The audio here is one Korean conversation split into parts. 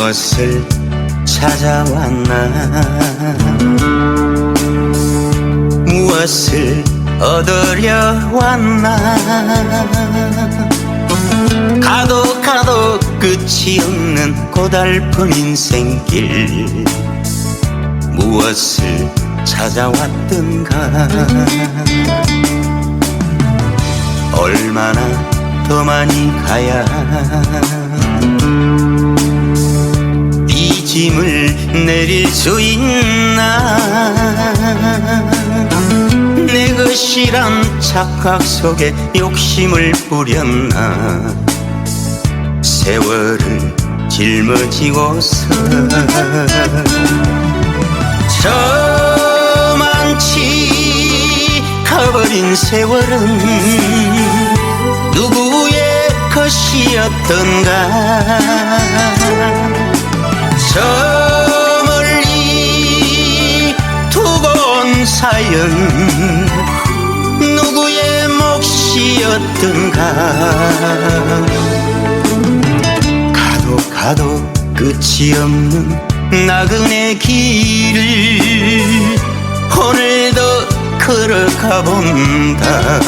무엇을 찾아왔나? 무엇을 얻으려 왔나? 가도 가도 끝이 없는 고달픈 인생길. 무엇을 찾아왔던가? 얼마나 더 많이 가야 이 짐을 내릴 수 있나? 내 것이란 착각 속에 욕심을 부렸나? 세월을 짊어지고서 저만치 가버린 세월은 누구의 것이었던가 온 사연 누구의 몫이었던가? 가도 가도 끝이 없는 나그네 길을 오늘도 걸어가 본다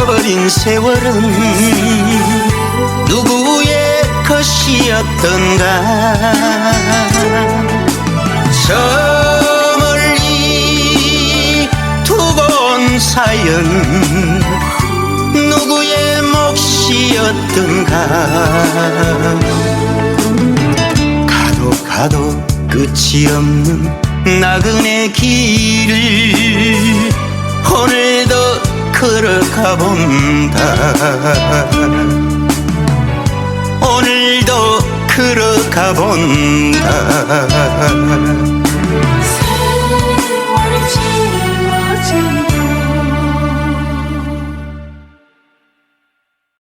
가버린 세월은 누구의 것이었던가? 저 멀리 두고 온 사연 누구의 몫이었던가? 가도 가도 끝이 없는 나그네 길을 오늘도 걸어가 본다. 오늘도 걸어가 본다